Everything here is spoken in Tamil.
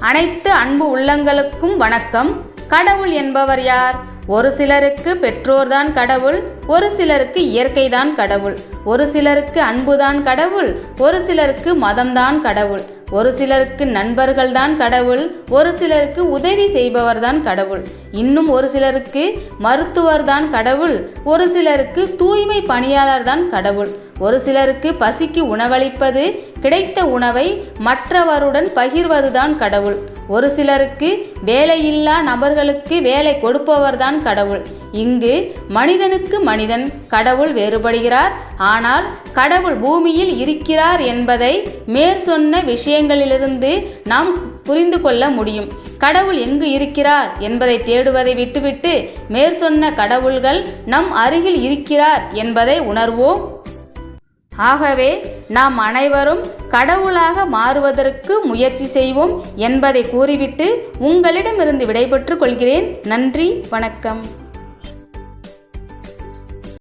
அனைத்து அன்பு உள்ளங்களுக்கும் வணக்கம். கடவுள் என்பவர் யார்? ஒரு சிலருக்கு பெற்றோர்தான் கடவுள் ஒரு சிலருக்கு இயற்கைதான் கடவுள். ஒரு சிலருக்கு அன்புதான் கடவுள் ஒரு சிலருக்கு மதம்தான் கடவுள். ஒரு சிலருக்கு நண்பர்கள்தான் கடவுள் ஒரு சிலருக்கு உதவி செய்பவர்தான் கடவுள். இன்னும் ஒரு சிலருக்கு மருத்துவர்தான் கடவுள் ஒரு சிலருக்கு தூய்மை பணியாளர்தான் கடவுள். ஒரு சிலருக்கு பசிக்கு உணவளிப்பது கிடைத்த உணவை மற்றவருடன் பகிர்வதுதான் கடவுள். ஒரு சிலருக்கு வேலையில்லா நபர்களுக்கு வேலை கொடுப்பவர்தான் கடவுள். இங்கு மனிதனுக்கு மனிதன் கடவுள் வேறுபடுகிறார். ஆனால் கடவுள் பூமியில் இருக்கிறார் என்பதை மேற் சொன்ன விஷயங்களிலிருந்து நாம் புரிந்து கொள்ள முடியும். கடவுள் எங்கு இருக்கிறார் என்பதை தேடுவதை விட்டுவிட்டு மேற்சொன்ன கடவுள்கள் நம் அருகில் இருக்கிறார் என்பதை உணர்வோம். ஆகவே நாம் அனைவரும் கடவுளாக மாறுவதற்கு முயற்சி செய்வோம் என்பதை கூறிவிட்டு உங்களிடமிருந்து விடைபெற்றுக் கொள்கிறேன். நன்றி வணக்கம்.